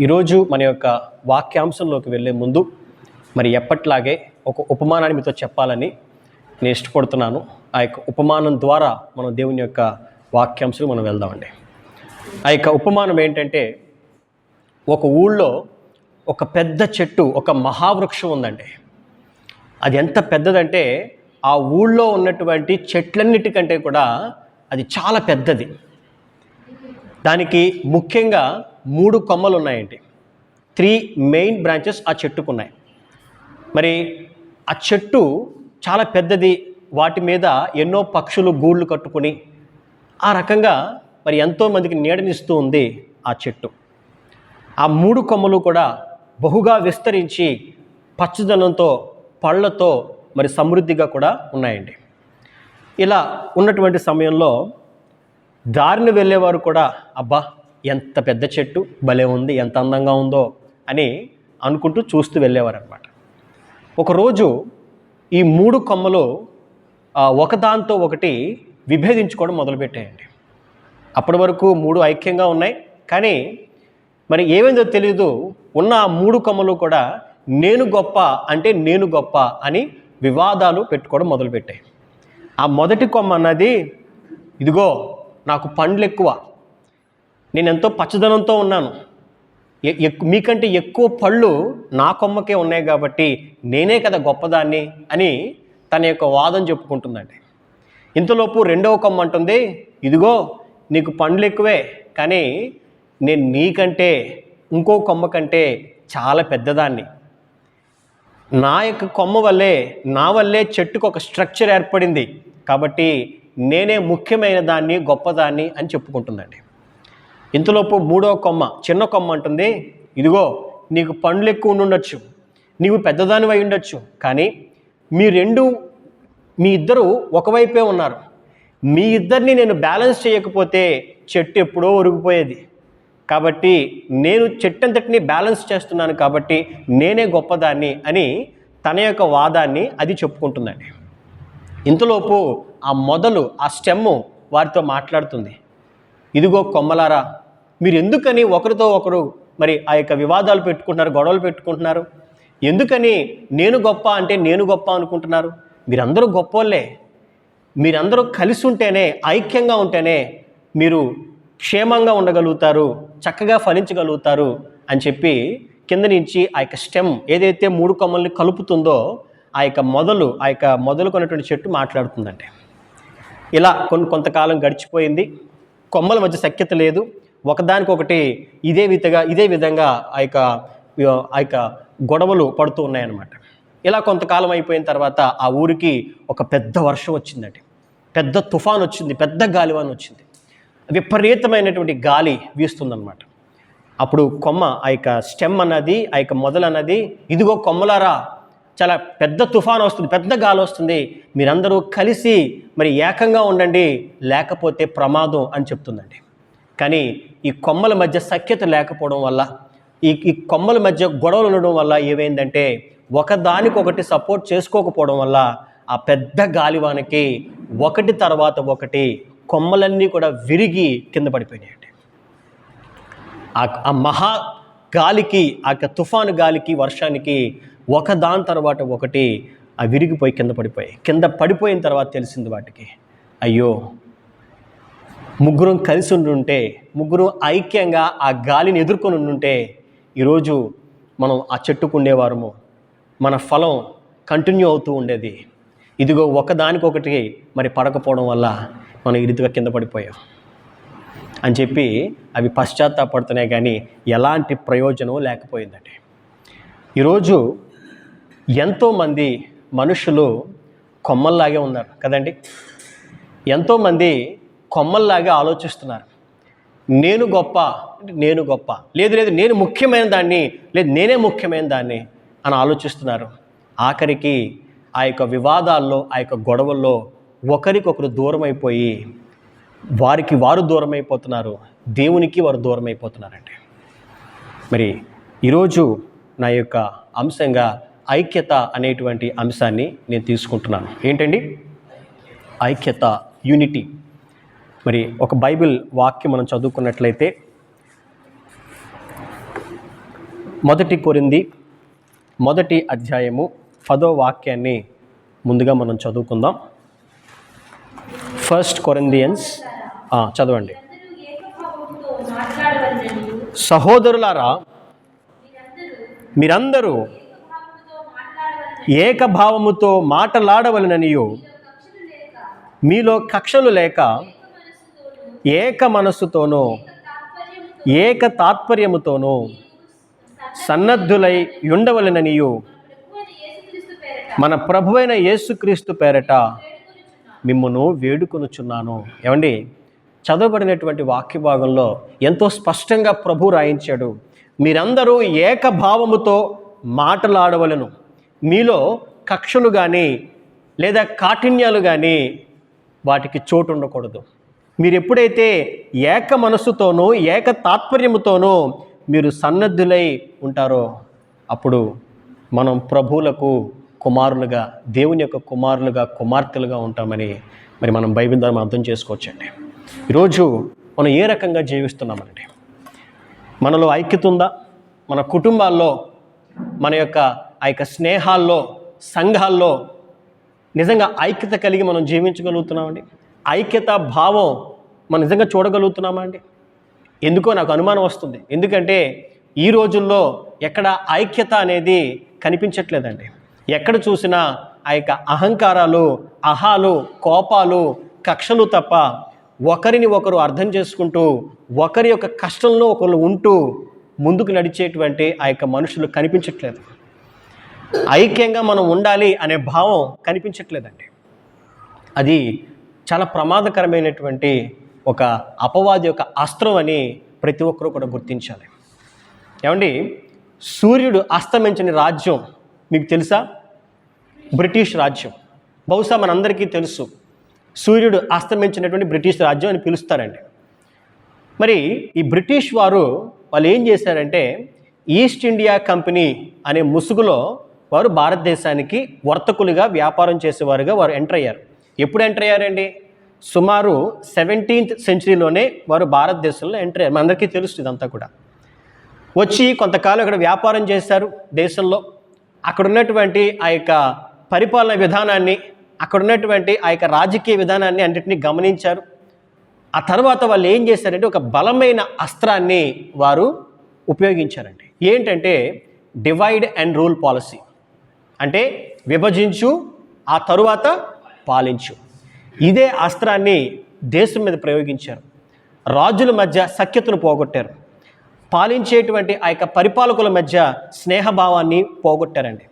ఈరోజు మన యొక్క వాక్యాంశంలోకి వెళ్ళే ముందు మరి ఎప్పట్లాగే ఒక ఉపమానాన్ని మీతో చెప్పాలని నేను ఇష్టపడుతున్నాను. ఆ యొక్క ఉపమానం ద్వారా మనం దేవుని యొక్క వాక్యాంశం మనం వెళ్దామండి. ఆ యొక్క ఉపమానం ఏంటంటే ఒక ఊళ్ళో ఒక పెద్ద చెట్టు ఒక మహావృక్షం ఉందండి. అది ఎంత పెద్దదంటే ఆ ఊళ్ళో ఉన్నటువంటి చెట్లన్నిటికంటే కూడా అది చాలా పెద్దది. దానికి ముఖ్యంగా మూడు కొమ్మలు ఉన్నాయండి త్రీ మెయిన్ బ్రాంచెస్ ఆ చెట్టుకు ఉన్నాయి మరి ఆ చెట్టు చాలా పెద్దది. వాటి మీద ఎన్నో పక్షులు గూళ్ళు కట్టుకుని ఆ రకంగా మరి ఎంతోమందికి నీడనిస్తూ ఉంది ఆ చెట్టు. ఆ మూడు కొమ్మలు కూడా బహుగా విస్తరించి పచ్చదనంతో పళ్ళతో మరి సమృద్ధిగా కూడా ఉన్నాయండి. ఇలా ఉన్నటువంటి సమయంలో దారిని వెళ్ళేవారు కూడా అబ్బా ఎంత పెద్ద చెట్టు భలే ఉంది ఎంత అందంగా ఉందో అని అనుకుంటూ చూస్తూ వెళ్ళేవారనమాట ఒకరోజు ఈ మూడు కొమ్మలు ఒకదాంతో ఒకటి విభేదించుకోవడం మొదలుపెట్టాయండి. అప్పటి వరకు మూడు ఐక్యంగా ఉన్నాయి కానీ మరి ఏమైందో తెలియదు ఉన్న ఆ మూడు కొమ్మలు కూడా నేను గొప్ప అంటే నేను గొప్ప అని వివాదాలు పెట్టుకోవడం మొదలుపెట్టాయి. ఆ మొదటి కొమ్మ అన్నది ఇదిగో నాకు పండ్లు ఎక్కువ నేను ఎంతో పచ్చదనంతో ఉన్నాను. మీకంటే ఎక్కువ పళ్ళు నా కొమ్మకే ఉన్నాయి కాబట్టి నేనే కదా గొప్పదాన్ని అని తన యొక్క వాదం చెప్పుకుంటుందండి. ఇంతలోపు రెండవ కొమ్మ అంటుంది ఇదిగో నీకు పండ్లు ఎక్కువే కానీ నేను నీకంటే ఇంకో కొమ్మ కంటే చాలా పెద్దదాన్ని. నా యొక్క కొమ్మ వల్లే నా వల్లే చెట్టుకు ఒక స్ట్రక్చర్ ఏర్పడింది కాబట్టి నేనే ముఖ్యమైన దాన్ని గొప్పదాన్ని అని చెప్పుకుంటుందండి. ఇంతలోపు మూడో కొమ్మ చిన్న కొమ్మ అంటుంది ఇదిగో నీకు పండ్లు ఎక్కువ ఉండుండొచ్చు నీవు పెద్దదానివి అయి ఉండొచ్చు కానీ మీ రెండు మీ ఇద్దరు ఒకవైపే ఉన్నారు. మీ ఇద్దరిని నేను బ్యాలెన్స్ చేయకపోతే చెట్టు ఎప్పుడో ఒరిగిపోయేది. కాబట్టి నేను చెట్టంతటిని బ్యాలెన్స్ చేస్తున్నాను కాబట్టి నేనే గొప్పదాన్ని అని తన యొక్క వాదాన్ని అది చెప్పుకుంటుందండి. ఇంతలోపు ఆ మొదలు ఆ స్టెమ్ వారితో మాట్లాడుతుంది. ఇదిగో కొమ్మలారా మీరు ఎందుకని ఒకరితో ఒకరు మరి ఆ యొక్క వివాదాలు పెట్టుకుంటున్నారు గొడవలు పెట్టుకుంటున్నారు? ఎందుకని నేను గొప్ప అంటే నేను గొప్ప అనుకుంటున్నారు? మీరందరూ గొప్పోళ్ళే. మీరందరూ కలిసి ఉంటేనే ఐక్యంగా ఉంటేనే మీరు క్షేమంగా ఉండగలుగుతారు చక్కగా ఫలించగలుగుతారు అని చెప్పి కింద నుంచి ఆ యొక్క స్టెమ్ ఏదైతే మూడు కొమ్మల్ని కలుపుతుందో ఆ యొక్క మొదలు ఆ యొక్క మొదలు కొన్నటువంటి చెట్టు మాట్లాడుతుందంటే ఇలా కొన్ని కొంతకాలం గడిచిపోయింది. కొమ్మల మధ్య సఖ్యత లేదు. ఒకదానికొకటి ఇదే విధంగా ఇదే విధంగా ఆ యొక్క ఆ యొక్క గొడవలు పడుతూ ఉన్నాయన్నమాట. ఇలా కొంతకాలం అయిపోయిన తర్వాత ఆ ఊరికి ఒక పెద్ద వర్షం వచ్చిందండి. పెద్ద తుఫాన్ వచ్చింది పెద్ద గాలివాన్ వచ్చింది. విపరీతమైనటువంటి గాలి వీస్తుందన్నమాట. అప్పుడు కొమ్మ ఆ యొక్క స్టెమ్ అన్నది ఆ యొక్క మొదలు అన్నది ఇదిగో కొమ్మలారా చాలా పెద్ద తుఫాన్ వస్తుంది పెద్ద గాలి వస్తుంది మీరందరూ కలిసి మరి ఏకంగా ఉండండి లేకపోతే ప్రమాదం అని చెప్తుందండి. కానీ ఈ కొమ్మల మధ్య సఖ్యత లేకపోవడం వల్ల ఈ ఈ కొమ్మల మధ్య గొడవలు ఉండడం వల్ల ఏమైందంటే ఒకదానికొకటి సపోర్ట్ చేసుకోకపోవడం వల్ల ఆ పెద్ద గాలివానకి ఒకటి తర్వాత ఒకటి కొమ్మలన్నీ కూడా విరిగి కింద పడిపోయినాయండి. ఆ- ఆ మహా గాలికి ఆ యొక్క తుఫాను గాలికి వర్షానికి ఒక దాని తర్వాత ఒకటి ఆ విరిగిపోయి కింద పడిపోయి కింద పడిపోయిన తర్వాత తెలిసింది వాటికి అయ్యో ముగ్గురం కలిసి ఉండుంటే ముగ్గురు ఐక్యంగా ఆ గాలిని ఎదుర్కొని ఉండుంటే ఈరోజు మనం ఆ చెట్టుకు ఉండేవారము. మన ఫలం కంటిన్యూ అవుతూ ఉండేది. ఇదిగో ఒకదానికొకటి మరి పడకపోవడం వల్ల మనం ఈ రీతిగా కింద పడిపోయాం. అని చెప్పి అవి పశ్చాత్తాపడుతున్నాయి కానీ ఎలాంటి ప్రయోజనం లేకపోయిందండి. ఈరోజు ఎంతోమంది మనుషులు కొమ్మల్లాగే ఉన్నారు కదండి. ఎంతోమంది కొమ్మల్లాగే ఆలోచిస్తున్నారు. నేను గొప్ప నేను గొప్ప. లేదు లేదు నేను ముఖ్యమైన దాన్ని లేదు నేనే ముఖ్యమైన దాన్ని అని ఆలోచిస్తున్నారు. ఆఖరికి ఆ యొక్క వివాదాల్లో ఆ యొక్క గొడవల్లో ఒకరికొకరు దూరం అయిపోయి వారికి వారు దూరం అయిపోతున్నారు దేవునికి వారు దూరం అయిపోతున్నారండి మరి ఈరోజు నా యొక్క అంశంగా ఐక్యత అనేటువంటి అంశాన్ని నేను తీసుకుంటున్నాను. ఏంటండి? ఐక్యత యూనిటీ. మరి ఒక బైబిల్ వాక్యం మనం చదువుకున్నట్లయితే మొదటి కొరింది మొదటి అధ్యాయము పదో వాక్యాన్ని ముందుగా మనం చదువుకుందాం. ఫస్ట్ కొరిందియన్స్ చదవండి. సహోదరులారా మీరందరూ ఏకభావముతో మాట్లాడవలనని మాటలాడవలననియు మీలో కక్షలు లేక ఏక మనస్సుతోనూ ఏక తాత్పర్యముతోనూ సన్నద్ధులై ఉండవలననియు మన ప్రభువైన యేసుక్రీస్తు పేరట మిమ్మను వేడుకొనుచున్నాను. ఏమండి? చదవబడినటువంటి వాక్య భాగంలో ఎంతో స్పష్టంగా ప్రభు రాయించాడు. మీరందరూ ఏకభావముతో మాటలాడవలను. మీలో కక్షలు కానీ లేదా కాఠిన్యాలు కానీ వాటికి చోటు ఉండకూడదు మీరు ఎప్పుడైతే ఏక మనస్సుతోనూ ఏక తాత్పర్యముతోనూ మీరు సన్నద్ధులై ఉంటారో అప్పుడు మనం ప్రభువులకు కుమారులుగా దేవుని యొక్క కుమారులుగా కుమార్తెలుగా ఉంటామని మరి మనం బైబిల్ ద్వారా అర్థం చేసుకోవచ్చండి. ఈరోజు మనం ఏ రకంగా జీవిస్తున్నామండి? మనలో ఐక్యత ఉందా? మన కుటుంబాల్లో మన యొక్క ఆ యొక్క స్నేహాల్లో సంఘాల్లో నిజంగా ఐక్యత కలిగి మనం జీవించగలుగుతున్నామండి? ఐక్యత భావం మనం నిజంగా చూడగలుగుతున్నామా అండి? ఎందుకో నాకు అనుమానం వస్తుంది. ఎందుకంటే ఈ రోజుల్లో ఎక్కడ ఐక్యత అనేది కనిపించట్లేదండి. ఎక్కడ చూసినా ఆ యొక్క అహంకారాలు అహాలు కోపాలు కక్షలు తప్ప ఒకరిని ఒకరు అర్థం చేసుకుంటూ ఒకరి యొక్క కష్టంలో ఒకరు ఉంటూ ముందుకు నడిచేటువంటి ఆ యొక్క మనుషులు కనిపించట్లేదు. ఐక్యంగా మనం ఉండాలి అనే భావం కనిపించట్లేదండి. అది చాలా ప్రమాదకరమైనటువంటి ఒక అపవాది యొక్క అస్త్రం అని ప్రతి ఒక్కరూ కూడా గుర్తించాలి. ఏమండి? సూర్యుడు అస్తమించని రాజ్యం మీకు తెలుసా? బ్రిటిష్ రాజ్యం. బహుశా మనందరికీ తెలుసు. సూర్యుడు అస్తమించినటువంటి బ్రిటిష్ రాజ్యం అని పిలుస్తారండి. మరి ఈ బ్రిటిష్ వారు వాళ్ళు ఏం చేశారంటే ఈస్ట్ ఇండియా కంపెనీ అనే ముసుగులో వారు భారతదేశానికి వర్తకులుగా వ్యాపారం చేసేవారుగా వారు ఎంటర్ అయ్యారు. ఎప్పుడు ఎంటర్ అయ్యారండి? సుమారు సెవెంటీన్త్ సెంచరీలోనే వారు భారతదేశంలో ఎంటర్ అయ్యారు. మనందరికీ తెలుసు ఇదంతా కూడా. వచ్చి కొంతకాలం ఇక్కడ వ్యాపారం చేశారు దేశంలో. అక్కడ ఉన్నటువంటి ఆ యొక్క పరిపాలన విధానాన్ని అక్కడ ఉన్నటువంటి ఆ యొక్క రాజకీయ విధానాన్ని అన్నింటినీ గమనించారు. ఆ తర్వాత వాళ్ళు ఏం చేశారంటే ఒక బలమైన అస్త్రాన్ని వారు ఉపయోగించారండి. ఏంటంటే డివైడ్ అండ్ రూల్ పాలసీ అంటే విభజించు ఆ తరువాత పాలించు. ఇదే అస్త్రాన్ని దేశం మీద ప్రయోగించారు. రాజుల మధ్య సఖ్యతను పోగొట్టారు. పాలించేటువంటి ఆ యొక్క పరిపాలకుల మధ్య స్నేహభావాన్ని పోగొట్టారండి.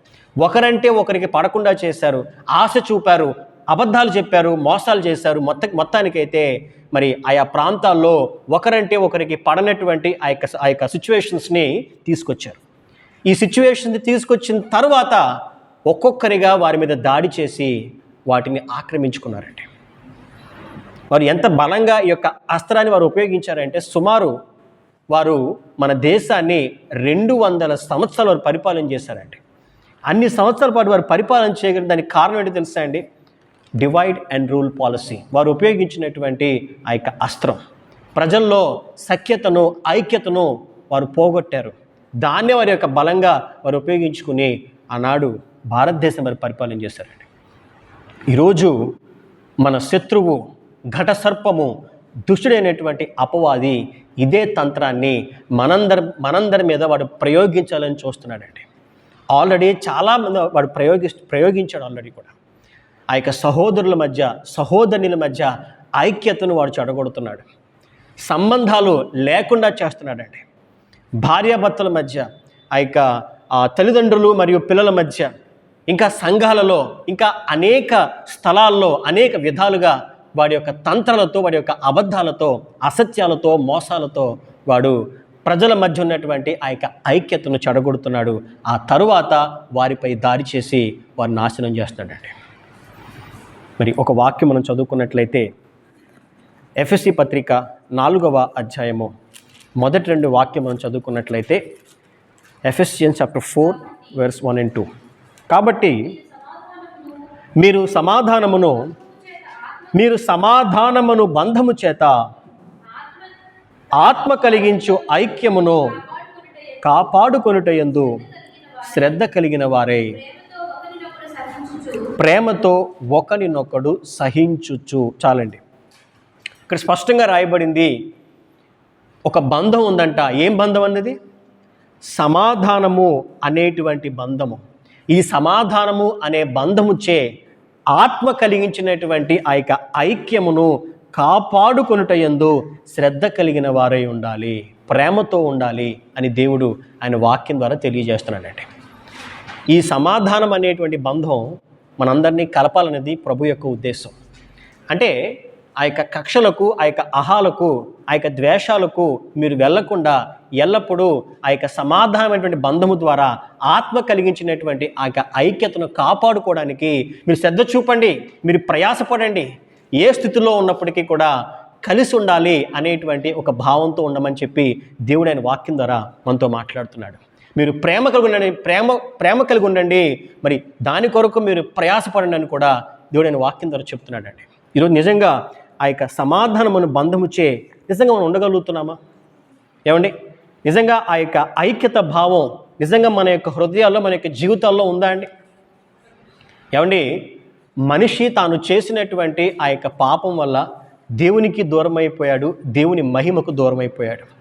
ఒకరంటే ఒకరికి పడకుండా చేశారు. ఆశ చూపారు. అబద్ధాలు చెప్పారు. మోసాలు చేశారు. మొత్త మొత్తానికైతే మరి ఆయా ప్రాంతాల్లో ఒకరంటే ఒకరికి పడనటువంటి ఆ యొక్క ఆ యొక్క సిచ్యువేషన్స్ని తీసుకొచ్చారు. ఈ సిచ్యువేషన్ తీసుకొచ్చిన తర్వాత ఒక్కొక్కరిగా వారి మీద దాడి చేసి వాటిని ఆక్రమించుకున్నారండి వారు ఎంత బలంగా ఈ యొక్క అస్త్రాన్ని వారు ఉపయోగించారంటే సుమారు వారు మన దేశాన్ని రెండు వందల సంవత్సరాలు వారు పరిపాలన చేశారండి అన్ని సంవత్సరాల పాటు వారు పరిపాలన చేయగలిగిన దానికి కారణం ఏంటి తెలుసా అండి? Divide and rule policy. వారు ఉపయోగించినటువంటి ఆ యొక్క అస్త్రం. ప్రజల్లో సఖ్యతను ఐక్యతను వారు పోగొట్టారు. దాన్నే వారి యొక్క బలంగా వారు ఉపయోగించుకుని ఆనాడు భారతదేశం వారు పరిపాలన చేశారండి ఈరోజు మన శత్రువు ఘట సర్పము దుష్టుడైనటువంటి అపవాది ఇదే తంత్రాన్ని మనందరి మనందరి మీద వాడు ప్రయోగించాలని చూస్తున్నాడండి. ఆల్రెడీ చాలామంది వాడు ప్రయోగి ప్రయోగించాడు ఆల్రెడీ కూడా. ఆ యొక్క సహోదరుల మధ్య సహోదరుల మధ్య ఐక్యతను వాడు చెడగొడుతున్నాడు. సంబంధాలు లేకుండా చేస్తున్నాడండి. భార్యాభర్తల మధ్య ఆ యొక్క తల్లిదండ్రులు మరియు పిల్లల మధ్య ఇంకా సంఘాలలో ఇంకా అనేక స్థలాల్లో అనేక విధాలుగా వాడి యొక్క తంత్రాలతో వాడి యొక్క అబద్ధాలతో అసత్యాలతో మోసాలతో వాడు ప్రజల మధ్య ఉన్నటువంటి ఆ యొక్క ఐక్యతను చెడగొడుతున్నాడు. ఆ తరువాత వారిపై దారి చేసి వారు నాశనం చేస్తున్నాడండి. మరి ఒక వాక్యం మనం చదువుకున్నట్లయితే ఎఫ్ఎస్సి పత్రిక నాలుగవ అధ్యాయము మొదటి రెండు వాక్యం మనం చదువుకున్నట్లయితే Ephesians chapter four verse one and two. కాబట్టి మీరు సమాధానమును మీరు సమాధానమును బంధము చేత ఆత్మ కలిగించు ఐక్యమును కాపాడుకొనుటయందు శ్రద్ధ కలిగిన వారే. ప్రేమతో ఒకరినొకడు సహించుచు. చాలండి. ఇక్కడ స్పష్టంగా రాయబడింది ఒక బంధం ఉందంట. ఏం బంధం అన్నది? సమాధానము అనేటువంటి బంధము. ఈ సమాధానము అనే బంధము చే ఆత్మ కలిగించినటువంటి ఆ యొక్క ఐక్యమును కాపాడుకొనుటయందు శ్రద్ధ కలిగిన వారై ఉండాలి ప్రేమతో ఉండాలి అని దేవుడు ఆయన వాక్యం ద్వారా తెలియజేస్తున్నాడంటే ఈ సమాధానం అనేటువంటి బంధం మనందరినీ కలపాలనేది ప్రభు యొక్క ఉద్దేశం. అంటే ఆ యొక్క కక్షలకు ఆ యొక్క అహాలకు ఆ యొక్క ద్వేషాలకు మీరు వెళ్ళకుండా ఎల్లప్పుడూ ఆ యొక్క సమాధానమైనటువంటి బంధము ద్వారా ఆత్మ కలిగించినటువంటి ఆ యొక్క ఐక్యతను కాపాడుకోవడానికి మీరు శ్రద్ధ చూపండి మీరు ప్రయాసపడండి. ఏ స్థితిలో ఉన్నప్పటికీ కూడా కలిసి ఉండాలి అనేటువంటి ఒక భావంతో ఉండమని చెప్పి దేవుడు ఆయన వాక్యం ద్వారా మనతో మాట్లాడుతున్నాడు. మీరు ప్రేమ కలిగి ఉండండి ప్రేమ ప్రేమ కలిగి ఉండండి. మరి దాని కొరకు మీరు ప్రయాసపడండి అని కూడా దేవుడు ఆయన వాక్యం ద్వారా చెప్తున్నాడండి. ఈరోజు నిజంగా ఆ యొక్క సమాధానమును బంధము చే నిజంగా మనం ఉండగలుగుతున్నామా? ఏమండి? నిజంగా ఆ యొక్క ఐక్యత భావం నిజంగా మన యొక్క హృదయాల్లో మన యొక్క జీవితాల్లో ఉందా అండి? ఏమండి? మనిషి తాను చేసినటువంటి ఆ యొక్క పాపం వల్ల దేవునికి దూరం అయిపోయాడు దేవుని మహిమకు దూరం అయిపోయాడు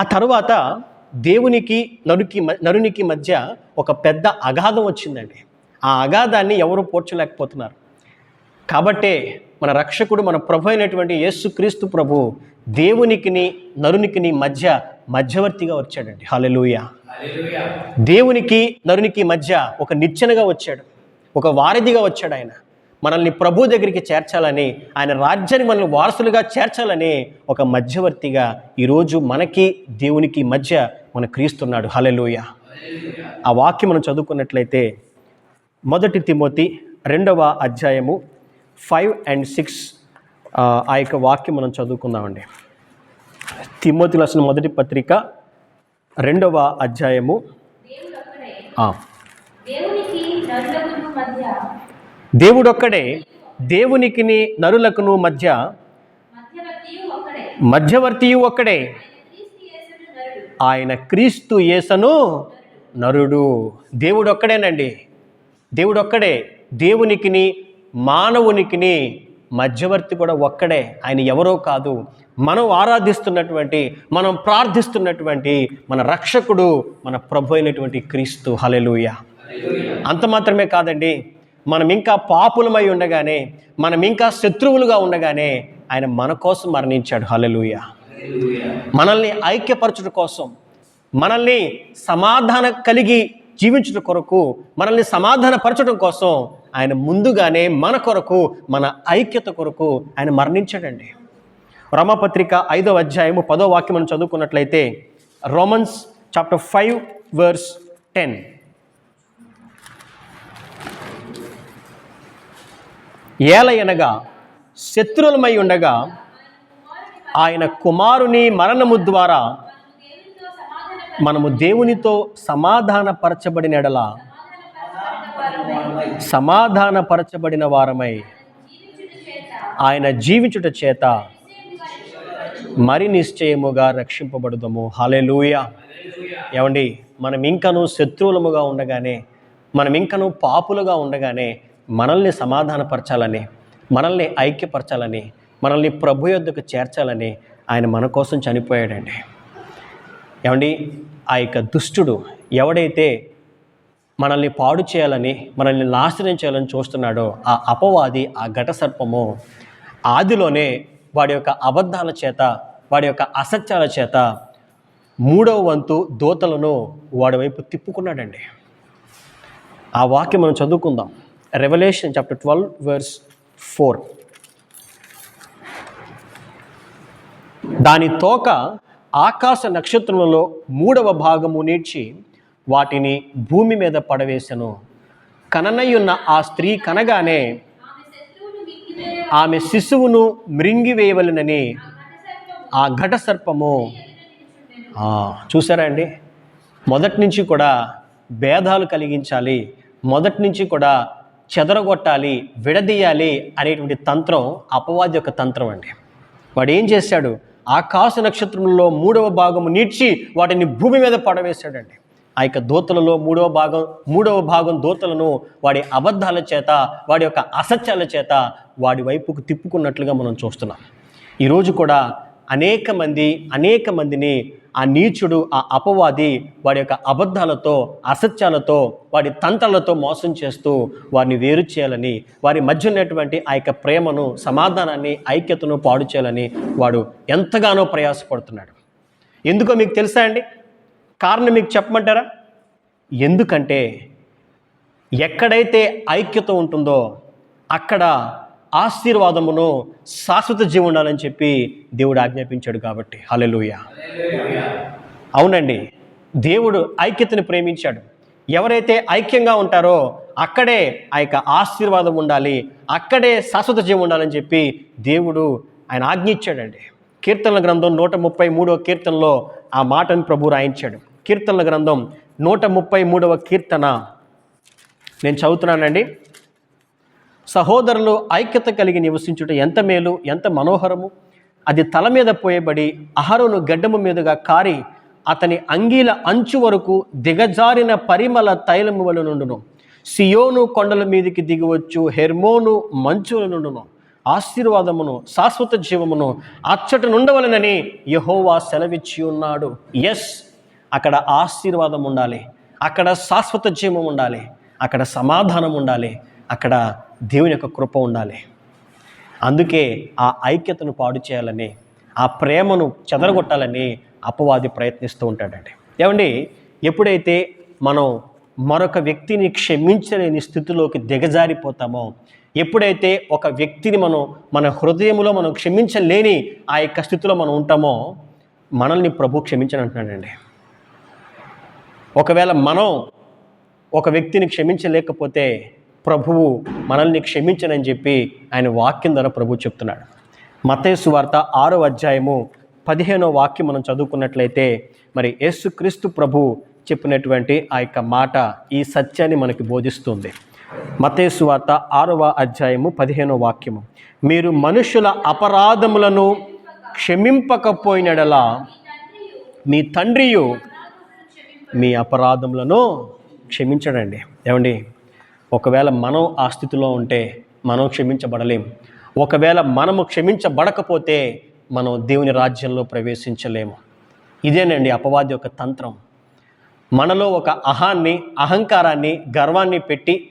ఆ తర్వాత దేవునికి నరుకి మ- నరునికి మధ్య ఒక పెద్ద అగాధం వచ్చిందండి. ఆ అగాధాన్ని ఎవరు పోడ్చలేకపోతున్నారు? కాబట్టే మన రక్షకుడు మన ప్రభు అయినటువంటి యేసుక్రీస్తు ప్రభు దేవునికిని నరునికిని మధ్య మధ్యవర్తిగా వచ్చాడండి. హల్లెలూయా. దేవునికి నరునికి మధ్య ఒక నిచ్చెనగా వచ్చాడు. ఒక వారధిగా వచ్చాడు ఆయన. మనల్ని ప్రభు దగ్గరికి చేర్చాలని ఆయన రాజ్యాన్ని మనల్ని వారసులుగా చేర్చాలని ఒక మధ్యవర్తిగా ఈరోజు మనకి దేవునికి మధ్య మన క్రీస్తున్నాడు హలెలుయ ఆ వాక్యం మనం చదువుకున్నట్లయితే మొదటి తిమోతి రెండవ అధ్యాయము ఫైవ్ అండ్ సిక్స్ ఆ యొక్క వాక్యం మనం చదువుకుందామండి. తిమోతి రాసిన మొదటి పత్రిక రెండవ అధ్యాయము. దేవుడొక్కడే దేవునికిని నరులకును మధ్య మధ్యవర్తియు ఒక్కడే. ఆయన క్రీస్తు యేసును నరుడు. నరుడు దేవుడు ఒక్కడేనండి దేవుడు ఒక్కడే దేవునికిని మానవునికిని మధ్యవర్తి కూడా ఒక్కడే. ఆయన ఎవరో కాదు. మనం ఆరాధిస్తున్నటువంటి మనం ప్రార్థిస్తున్నటువంటి మన రక్షకుడు మన ప్రభు అయినటువంటి క్రీస్తు. హలెలుయ అంత మాత్రమే కాదండి. మనం ఇంకా పాపులమై ఉండగానే మనం ఇంకా శత్రువులుగా ఉండగానే ఆయన మన కోసం మరణించాడు. హలెలుయ మనల్ని ఐక్యపరచుట కోసం మనల్ని సమాధానం కలిగి జీవించుట కొరకు మనల్ని సమాధానపరచడం కోసం ఆయన ముందుగానే మన కొరకు మన ఐక్యత కొరకు ఆయన మరణించాడండి. రోమపత్రిక ఐదవ అధ్యాయము పదో వాక్యం మనం చదువుకున్నట్లయితే Romans chapter five verse ten ఏలయనగా శత్రువులమై ఉండగా ఆయన కుమారుని మరణము ద్వారా మనము దేవునితో సమాధానపరచబడినడలా సమాధానపరచబడిన వారమై ఆయన జీవించుట చేత మరి నిశ్చయముగా రక్షింపబడుదము. హలెలూయ ఏమండి మనం ఇంకను శత్రువులముగా ఉండగానే మనం ఇంకను పాపులుగా ఉండగానే మనల్ని సమాధానపరచాలని మనల్ని ఐక్యపరచాలని మనల్ని ప్రభు యొద్దకు చేర్చాలని ఆయన మన కోసం చనిపోయాడండి. ఏమండి ఆ యొక్క దుష్టుడు ఎవడైతే మనల్ని పాడు చేయాలని మనల్ని నాశనం చేయాలని చూస్తున్నాడో ఆ అపవాది ఆ ఘట సర్పము ఆదిలోనే వాడి యొక్క అబద్ధాల చేత వాడి యొక్క అసత్యాల చేత మూడవ వంతు దోతలను వాడి వైపు తిప్పుకున్నాడండి. ఆ వాక్యం మనం చదువుకుందాం. Revelation chapter twelve verse four దాని తోక ఆకాశ నక్షత్రములలో మూడవ భాగము నీడ్చి వాటిని భూమి మీద పడవేశను కననయ్యున్న ఆ స్త్రీ కనగానే ఆమె శిశువును మృంగివేయవలనని ఆ ఘటసర్పము ఘట సర్పము చూసారా అండి? మొదటి నుంచి కూడా భేదాలు కలిగించాలి మొదటి నుంచి కూడా చెదరగొట్టాలి విడదీయాలి అనేటువంటి తంత్రం అపవాది యొక్క తంత్రం అండి. వాడు ఏం చేశాడు? ఆకాశ నక్షత్రంలో మూడవ భాగము నీడ్చి వాటిని భూమి మీద పడవేశాడండి. ఆ యొక్క దూతలలో మూడవ భాగం మూడవ భాగం దూతలను వాడి అబద్ధాల చేత వాడి యొక్క అసత్యాల చేత వాడి వైపుకు తిప్పుకున్నట్లుగా మనం చూస్తున్నాం. ఈరోజు కూడా అనేక మంది అనేక మందిని ఆ నీచుడు ఆ అపవాది వాడి యొక్క అబద్ధాలతో అసత్యాలతో వాడి తంత్రాలతో మోసం చేస్తూ వారిని వేరు చేయాలని వారి మధ్య ఉన్నటువంటి ఆ యొక్క ప్రేమను సమాధానాన్ని ఐక్యతను పాడు చేయాలని వాడు ఎంతగానో ప్రయాసపడుతున్నాడు. ఎందుకో మీకు తెలుసా అండి? కారణం మీకు చెప్పమంటారా? ఎందుకంటే ఎక్కడైతే ఐక్యత ఉంటుందో అక్కడ ఆశీర్వాదమును శాశ్వత జీవం ఉండాలని చెప్పి దేవుడు ఆజ్ఞాపించాడు కాబట్టి. హల్లెలూయ. అవునండి. దేవుడు ఐక్యతను ప్రేమించాడు. ఎవరైతే ఐక్యంగా ఉంటారో అక్కడే ఆ యొక్క ఆశీర్వాదం ఉండాలి అక్కడే శాశ్వత జీవం ఉండాలని చెప్పి దేవుడు ఆయన ఆజ్ఞ ఇచ్చాడండి కీర్తనల గ్రంథం నూట ముప్పై మూడవ కీర్తనలో ఆ మాటను ప్రభు రాయించాడు. కీర్తనల గ్రంథం నూట ముప్పై మూడవ కీర్తన. నేను చదువుతున్నానండి. సహోదరులు ఐక్యత కలిగి నివసించుట ఎంత మేలు ఎంత మనోహరము. అది తల మీద పోయబడి అహరును గడ్డము మీదుగా కారి అతని అంగీల అంచు వరకు దిగజారిన పరిమళ తైలము వల నుండును. సియోను కొండల మీదికి దిగివచ్చు హెర్మోను మంచుల నుండును. ఆశీర్వాదమును శాశ్వత జీవమును అచ్చట నుండవలనని యహోవా సెలవిచ్చి ఉన్నాడు. ఎస్ అక్కడ ఆశీర్వాదం ఉండాలి. అక్కడ శాశ్వత జీవం ఉండాలి. అక్కడ సమాధానం ఉండాలి. అక్కడ దేవుని యొక్క కృప ఉండాలి. అందుకే ఆ ఐక్యతను పాడు చేయాలని ఆ ప్రేమను చెదరగొట్టాలని అపవాది ప్రయత్నిస్తూ ఉంటాడండి. ఏమండి? ఎప్పుడైతే మనం మరొక వ్యక్తిని క్షమించలేని స్థితిలోకి దిగజారిపోతామో ఎప్పుడైతే ఒక వ్యక్తిని మనం మన హృదయంలో మనం క్షమించలేని ఆ యొక్క స్థితిలో మనం ఉంటామో మనల్ని ప్రభు క్షమించని అంటున్నాడండి. ఒకవేళ మనం ఒక వ్యక్తిని క్షమించలేకపోతే ప్రభువు మనల్ని క్షమించనని చెప్పి ఆయన వాక్యం ద్వారా ప్రభు చెప్తున్నాడు. మతేసు వార్త ఆరో అధ్యాయము పదిహేనో వాక్యం మనం చదువుకున్నట్లయితే మరి యేసుక్రీస్తు ప్రభు చెప్పినటువంటి ఆ యొక్క మాట ఈ సత్యాన్ని మనకి బోధిస్తుంది. మతేసు వార్త ఆరవ అధ్యాయము పదిహేనో వాక్యము. మీరు మనుషుల అపరాధములను క్షమింపకపోయినడలా మీ తండ్రియు మీ అపరాధములను క్షమించడండి. ఏమండి? ఒకవేళ మనం ఆ స్థితిలో ఉంటే మనం క్షమించబడలేం. ఒకవేళ మనము క్షమించబడకపోతే మనం దేవుని రాజ్యంలో ప్రవేశించలేము. ఇదేనండి అపవాది యొక్క తంత్రం. మనలో ఒక అహాన్ని అహంకారాన్ని గర్వాన్ని పెట్టి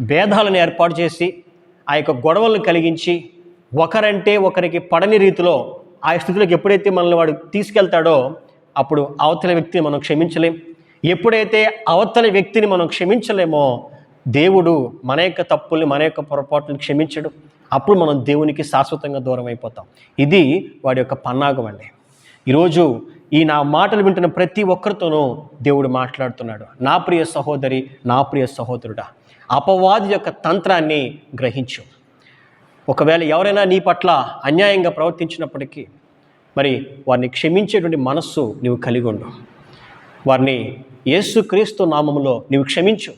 భేదాలను ఏర్పాటు చేసి ఆ యొక్క గొడవలను కలిగించి ఒకరంటే ఒకరికి పడని రీతిలో ఆ స్థితిలోకి ఎప్పుడైతే మనల్ని వాడు తీసుకెళ్తాడో అప్పుడు అవతల వ్యక్తిని మనం క్షమించలేం. ఎప్పుడైతే అవతల వ్యక్తిని మనం క్షమించలేమో దేవుడు మన యొక్క తప్పుల్ని మన యొక్క పొరపాట్లను క్షమించడు. అప్పుడు మనం దేవునికి శాశ్వతంగా దూరం అయిపోతాం. ఇది వాడి యొక్క పన్నాగం అండి. ఈరోజు ఈ నా మాటలు వింటున్న ప్రతి ఒక్కరితోనూ దేవుడు మాట్లాడుతున్నాడు. నా ప్రియ సహోదరి నా ప్రియ సహోదరుడా అపవాది యొక్క తంత్రాన్ని గ్రహించు. ఒకవేళ ఎవరైనా నీ పట్ల అన్యాయంగా ప్రవర్తించినప్పటికీ మరి వారిని క్షమించేటువంటి మనస్సు నీవు కలిగి ఉండు. వారిని యేసుక్రీస్తు నామములో నీవు క్షమించు.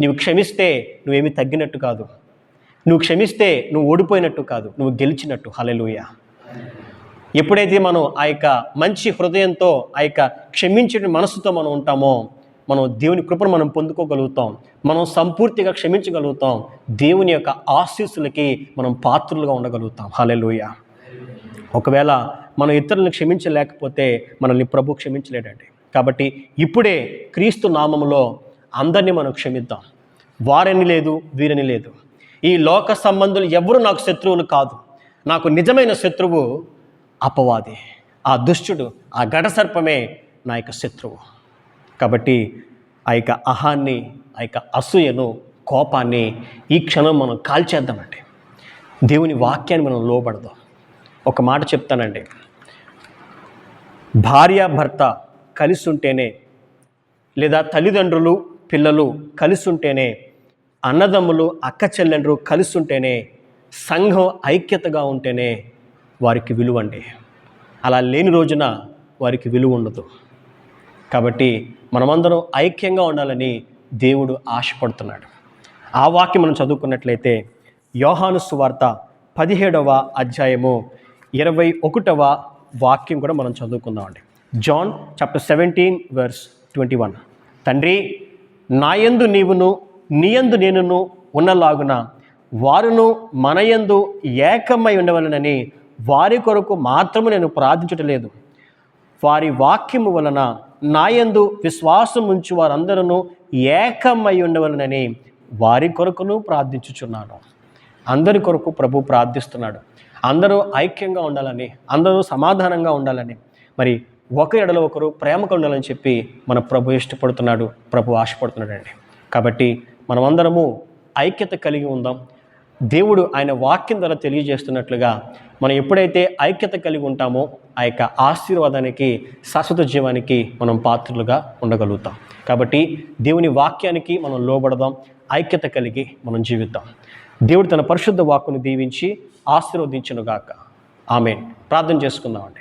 నీవు క్షమిస్తే నువ్వేమీ తగ్గినట్టు కాదు. నువ్వు క్షమిస్తే నువ్వు ఓడిపోయినట్టు కాదు. నువ్వు గెలిచినట్టు. హలెలుయ ఎప్పుడైతే మనం ఆ యొక్క మంచి హృదయంతో ఆ యొక్క క్షమించే మనసుతో మనం ఉంటామో మనం దేవుని కృపను మనం పొందుకోగలుగుతాం. మనం సంపూర్తిగా క్షమించగలుగుతాం. దేవుని యొక్క ఆశీస్సులకి మనం పాత్రులుగా ఉండగలుగుతాం. హాలెలుయ ఒకవేళ మనం ఇతరులను క్షమించలేకపోతే మనల్ని ప్రభు క్షమించలేడండి. కాబట్టి ఇప్పుడే క్రీస్తు నామములో అందరినీ మనం క్షమిద్దాం. వారని లేదు వీరని లేదు. ఈ లోక సంబంధులు ఎవరు నాకు శత్రువులు కాదు. నాకు నిజమైన శత్రువు అపవాది. ఆ దుష్టుడు ఆ ఘటసర్పమే నా యొక్క శత్రువు. కాబట్టి ఆ యొక్క అహాన్ని ఆ యొక్క అసూయను కోపాన్ని ఈ క్షణం మనం కాల్చేద్దామండి. దేవుని వాక్యాన్ని మనం లోబడదాం. ఒక మాట చెప్తానండి. భార్య భర్త కలిసి ఉంటేనే లేదా తల్లిదండ్రులు పిల్లలు కలిసి ఉంటేనే అన్నదమ్ములు అక్క చెల్లెండ్రు కలిసి ఉంటేనే సంఘం ఐక్యతగా ఉంటేనే వారికి విలువ అండి అలా లేని రోజున వారికి విలువ ఉండదు. కాబట్టి మనమందరం ఐక్యంగా ఉండాలని దేవుడు ఆశపడుతున్నాడు. ఆ వాక్యం మనం చదువుకున్నట్లయితే యోహాను సువార్త పదిహేడవ అధ్యాయము ఇరవై ఒకటవ వాక్యం కూడా మనం చదువుకుందామండి. John chapter seventeen verse twenty one. తండ్రి నాయందు నీవును నీయందు నేనును ఉన్నలాగున వారును మనయందు ఏకమై ఉండవలనని వారి కొరకు మాత్రము నేను ప్రార్థించటలేదు వారి వాక్యము వలన నాయందు విశ్వాసం ఉంచి వారందరూ ఏకమై ఉండవలనని వారి కొరకును ప్రార్థించుచున్నాను. అందరి కొరకు ప్రభు ప్రార్థిస్తున్నాడు. అందరూ ఐక్యంగా ఉండాలని అందరూ సమాధానంగా ఉండాలని మరి ఒక ఎడలో ఒకరు ప్రేమగా ఉండాలని చెప్పి మన ప్రభు ఇష్టపడుతున్నాడు ప్రభు ఆశపడుతున్నాడండి. కాబట్టి మనమందరము ఐక్యత కలిగి ఉందాం. దేవుడు ఆయన వాక్యం ద్వారా తెలియజేస్తున్నట్లుగా మనం ఎప్పుడైతే ఐక్యత కలిగి ఉంటామో ఆ యొక్క ఆశీర్వాదానికి శాశ్వత జీవానికి మనం పాత్రలుగా ఉండగలుగుతాం. కాబట్టి దేవుని వాక్యానికి మనం లోబడదాం ఐక్యత కలిగి మనం జీవిద్దాం. దేవుడు తన పరిశుద్ధ వాక్కును దీవించి ఆశీర్వదించునుగాక. ఆమె ప్రార్థన చేసుకుందామండి.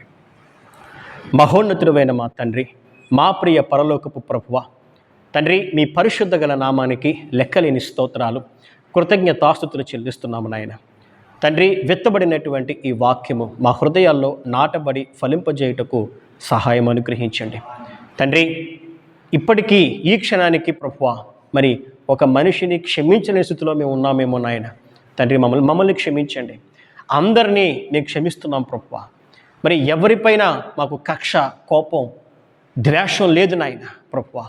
మహోన్నతుడైన మా తండ్రి మా ప్రియ పరలోకపు ప్రభువ తండ్రి మీ పరిశుద్ధ గల నామానికి లెక్కలేని స్తోత్రాలు కృతజ్ఞతాస్థుతులు చెల్లిస్తున్నాము నాయన. తండ్రి విత్తబడినటువంటి ఈ వాక్యము మా హృదయాల్లో నాటబడి ఫలింపజేయుటకు సహాయం అనుగ్రహించండి. తండ్రి ఇప్పటికీ ఈ క్షణానికి ప్రభువ మరి ఒక మనిషిని క్షమించలేని స్థితిలో మేము ఉన్నామేమో నాయన. తండ్రి మమ్మల్ని మమ్మల్ని క్షమించండి. అందరినీ మేము క్షమిస్తున్నాం ప్రభువ. మరి ఎవరిపైన మాకు కక్ష కోపం ద్వేషం లేదు నాయన ప్రభువ.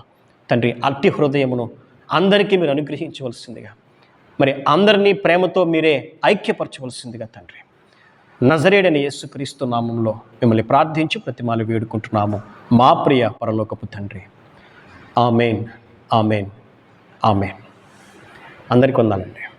తండ్రి అట్టి హృదయమును అందరికీ మీరు అనుగ్రహించవలసిందిగా మరి అందరినీ ప్రేమతో మీరే ఐక్యపరచవలసిందిగా తండ్రి. నజరేడని యేసుక్రీస్తు నామంలో మిమ్మల్ని ప్రార్థించి ప్రతిమాలు వేడుకుంటున్నాము. మా ప్రియ పరలోకపు తండ్రి. Amen amen amen. అందరికి వందాలండి.